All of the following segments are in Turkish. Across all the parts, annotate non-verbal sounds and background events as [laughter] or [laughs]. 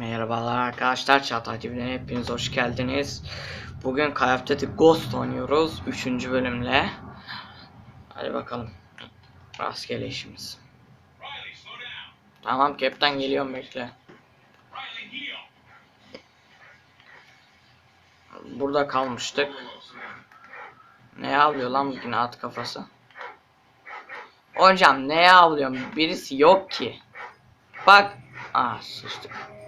Merhabalar arkadaşlar Çağatay TV'den hepiniz hoş geldiniz. Bugün Call of Duty Ghost oynuyoruz 3. bölümle. Hadi bakalım. Rastgele işimiz. Tamam kaptan geliyorum bekle. Burada kalmıştık. Ne avlıyor lan bugün at kafası? Hocam ne avlıyorum? Birisi yok ki. Bak. Ah sıçtık.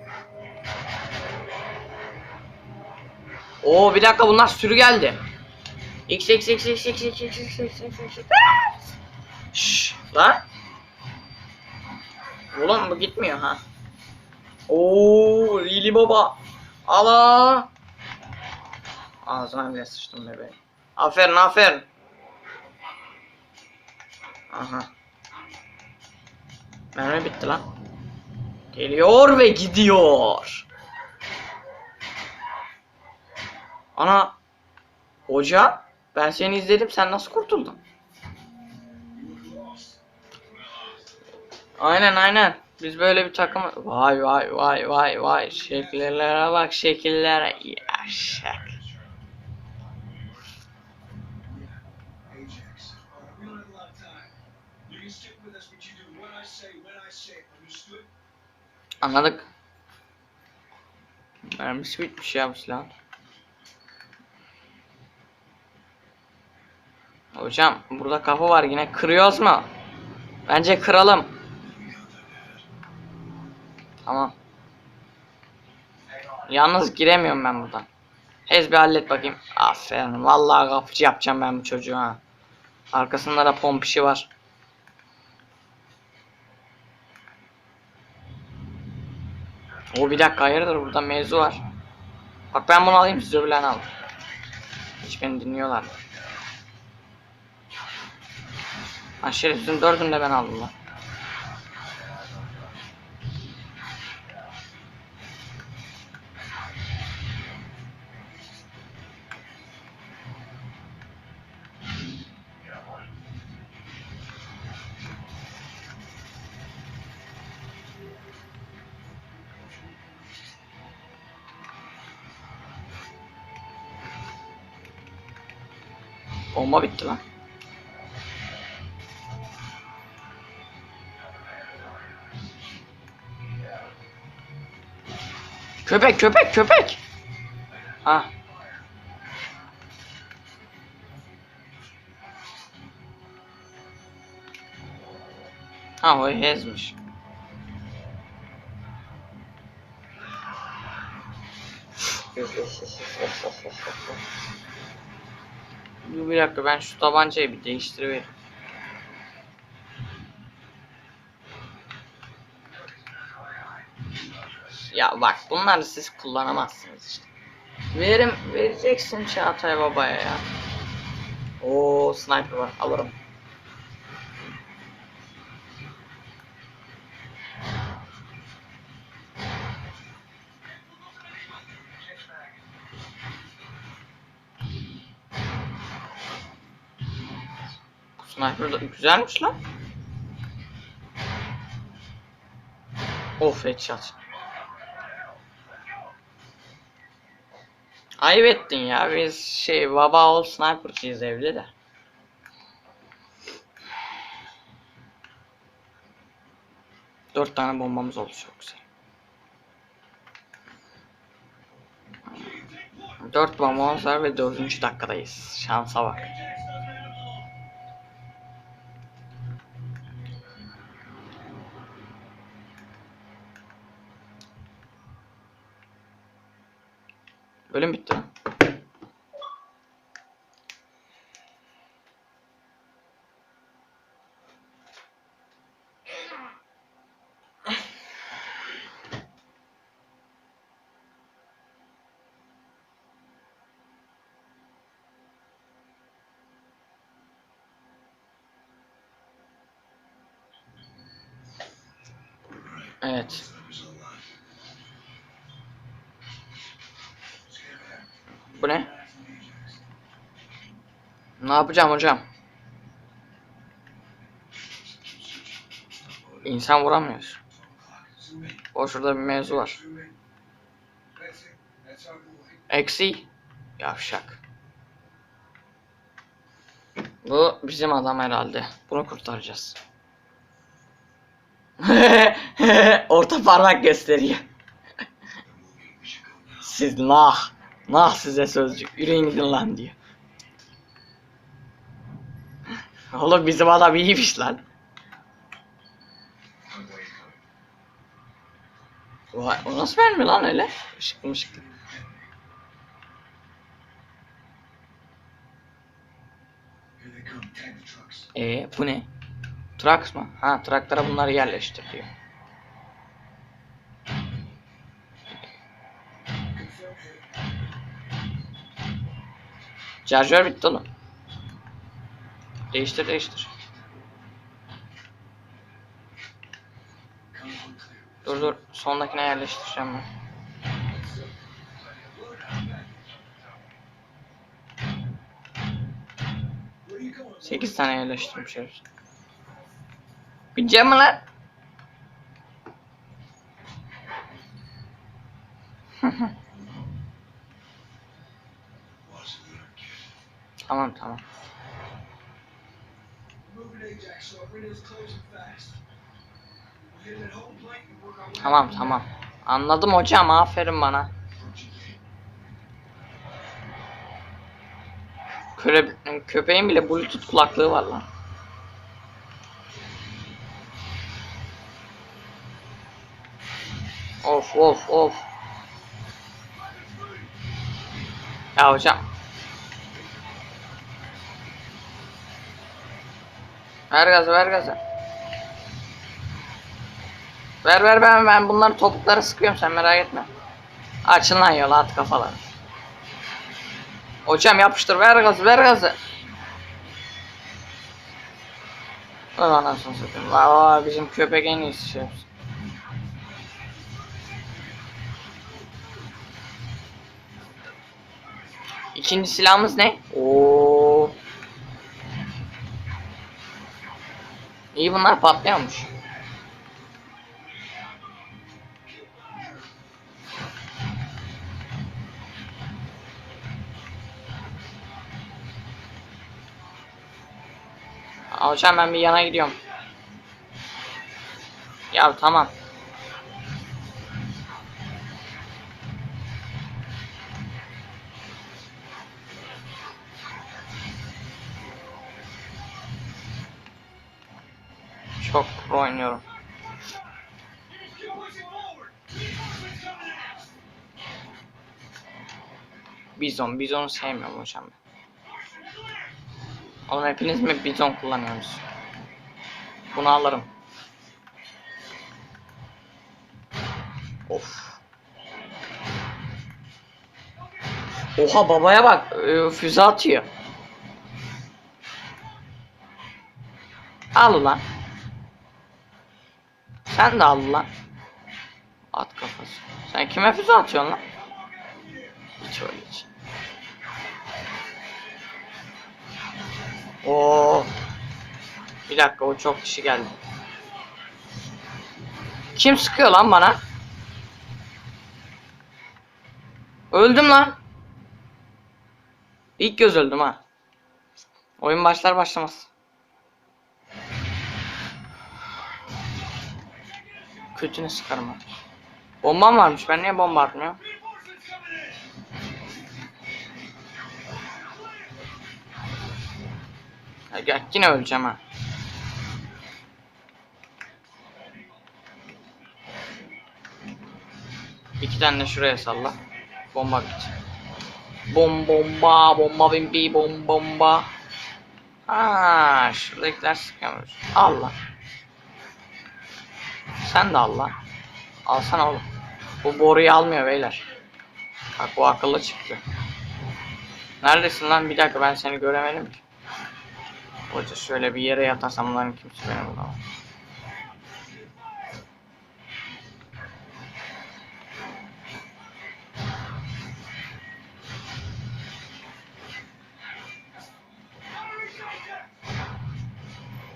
Oo bir dakika bunlar sürü geldi. X X X X X X X X X X Şşş lan. Oğlum bu gitmiyor ha. Oo Lili baba. Allah. Ağzına bile sıçtım bebeğim. Aferin aferin. Aha. Mermi bitti lan. Geliyor ve gidiyor. Ana hoca ben seni izledim sen nasıl kurtuldun? Aynen aynen. Biz böyle bir takım vay vay vay vay vay şekillere bak şekillere ya şek. Anladık. Mermisi bitmiş ya bu silahın. Hocam burada kapı var yine kırıyoruz mu? Bence kıralım. Tamam. Yalnız giremiyorum ben buradan. Ez bir hallet bakayım. Aferin. Vallahi kapıcı yapacağım ben bu çocuğu ha. Arkasında da pompişi var. O bir dakika hayırdır burada mevzu var. Bak ben bunu alayım siz öbürlerini alın. Hiç beni dinliyorlar. Ha şerefsizin dördünü de ben aldım lan. Bomba bitti lan. Köpek köpek köpek. Ha. Ha o ezmiş. Dur bir dakika ben şu tabancayı bir değiştirivereyim. Ya bak bunları siz kullanamazsınız işte. Verim vereceksin Çağatay babaya ya. Oo sniper var alırım. Sniper da güzelmiş lan. Of headshot. Ayıp ettin ya biz şey baba ol sniper'cıyız evde de. Dört tane bombamız oldu çok güzel. Dört bombamız var ve dördüncü dakikadayız. Şansa bak. Bölüm bitti. Evet. Bu ne? Ne yapacağım hocam? İnsan vuramıyoruz. O şurada bir mevzu var. Eksi. Yavşak. Bu bizim adam herhalde. Bunu kurtaracağız. [laughs] Orta parmak gösteriyor. [laughs] Siz nah. Nah size sözcük. Yüreğin gidin lan diyor. Oğlum bizim adam iyiymiş lan. Vay, o nasıl vermiyor lan öyle? Işıklı mışıklı. Here they come. Tag the trucks. Ee bu ne? Trax mı? Ha traklara bunları yerleştir diyor. Şarjör bitti oğlum. Değiştir değiştir. Dur dur sondakine yerleştireceğim ben. 8 tane yerleştirdim şerif. Bineceğim mi lan? Way Tamam out. tamam. Anladım hocam aferin bana. Köre, köpeğin bile bluetooth kulaklığı var lan. Of of of. Ya hocam. Ver gazı ver gazı. Ver ver ben ben bunları topukları sıkıyorum sen merak etme. Açın lan yola at kafaları. Hocam yapıştır ver gazı ver gazı. Ulan anasını satayım. Valla bizim köpek en iyisi şey. İkinci silahımız ne? Oo. İyi bunlar patlıyormuş. Hocam ben bir yana gidiyorum. Ya tamam. Çok pro oynuyorum. Bizon, bizonu sevmiyorum hocam ben. Oğlum hepiniz mi bizon kullanıyorsunuz? Bunu alırım. Of. Oha babaya bak, e, füze atıyor. Al lan. Sen de al lan. At kafası. Sen kime füze atıyorsun lan? Hiç öyle hiç. Oo. Bir dakika o çok kişi geldi. Kim sıkıyor lan bana? Öldüm lan. İlk göz öldüm ha. Oyun başlar başlamaz. Kötüne sıkarım ha. Bombam varmış. Ben niye bomba atmıyorum? Ya yine öleceğim ha. İki tane de şuraya salla. Bomba git. Bom bomba bomba bimbi bom bomba. Ha, şuradakiler sıkıyormuş. Al lan. Sen de al lan. Alsana oğlum. Bu boruyu almıyor beyler. Bak bu akıllı çıktı. Neredesin lan? Bir dakika ben seni göremedim ki. Hoca şöyle bir yere yatarsam bunların kimse beni bulamaz.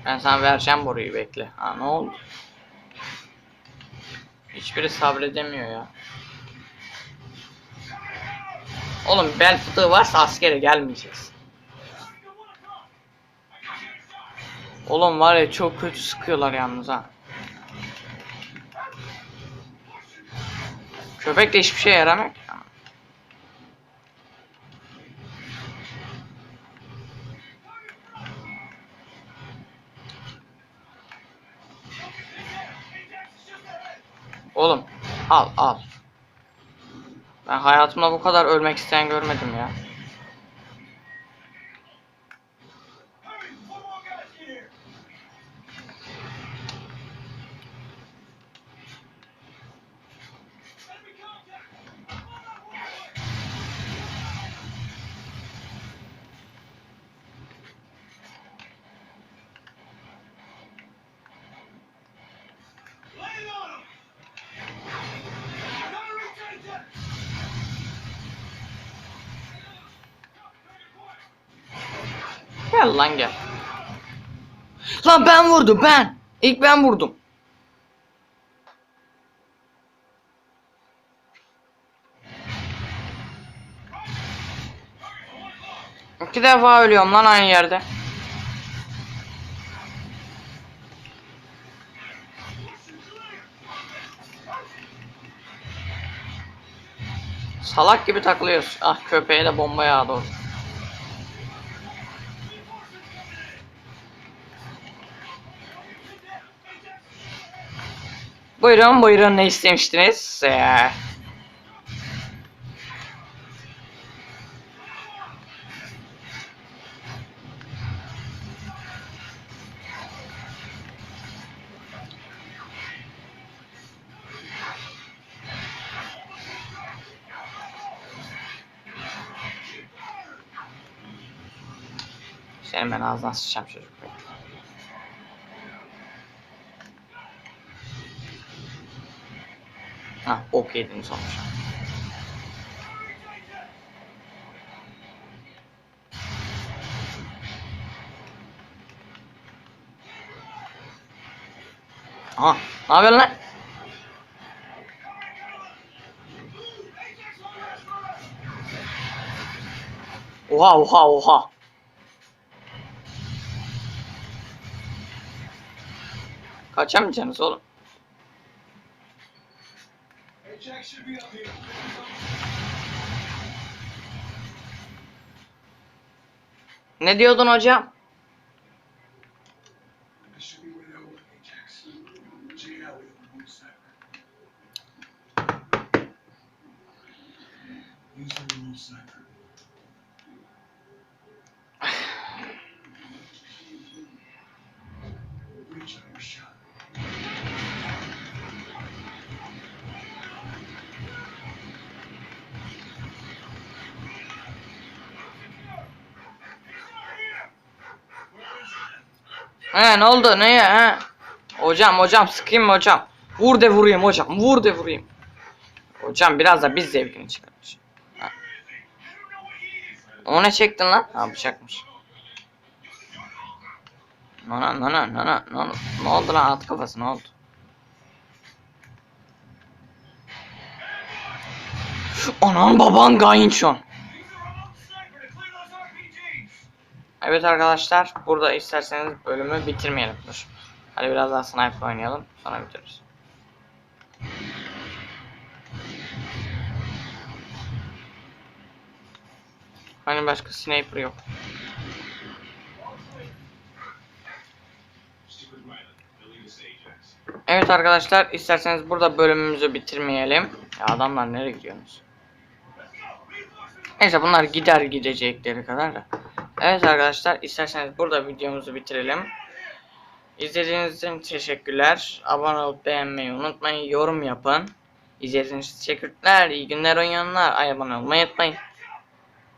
Ben sana vereceğim boruyu bekle. Ha ne oldu? Hiçbiri sabredemiyor ya. Oğlum bel fıtığı varsa askere gelmeyeceksin. Oğlum var ya çok kötü sıkıyorlar yalnız ha. Köpek de hiçbir şey yaramıyor Oğlum al al. Ben hayatımda bu kadar ölmek isteyen görmedim ya. Gel lan gel. Lan ben vurdum ben. İlk ben vurdum. İki defa ölüyorum lan aynı yerde. Salak gibi takılıyoruz. Ah köpeğe de bomba yağdı orada. Buyurun buyurun ne istemiştiniz? Ee, ben ağzına sıçacağım çocuk. Ha, ok yedin sonuçta. Aha, ne yapıyorsun lan? Oha oha oha. Kaçamayacaksınız oğlum. Ne diyordun hocam? He ne oldu ne ya he? Hocam hocam sıkayım mı hocam? Vur de vurayım hocam vur de vurayım. Hocam biraz da biz zevkini çıkarmış. Ha. O ne çektin lan? Ha bıçakmış. Nana nana nana nana ne oldu lan at kafası ne oldu? Anan baban gayinçon. Evet arkadaşlar burada isterseniz bölümü bitirmeyelim. Dur. Hadi biraz daha sniper oynayalım sonra bitiririz. Hani başka sniper yok. Evet arkadaşlar isterseniz burada bölümümüzü bitirmeyelim. Ya adamlar nereye gidiyorsunuz? Neyse bunlar gider gidecekleri kadar da. Evet arkadaşlar isterseniz burada videomuzu bitirelim. İzlediğiniz için teşekkürler. Abone olup beğenmeyi unutmayın. Yorum yapın. İzlediğiniz için teşekkürler. İyi günler oynayanlar. Ay abone olmayı unutmayın.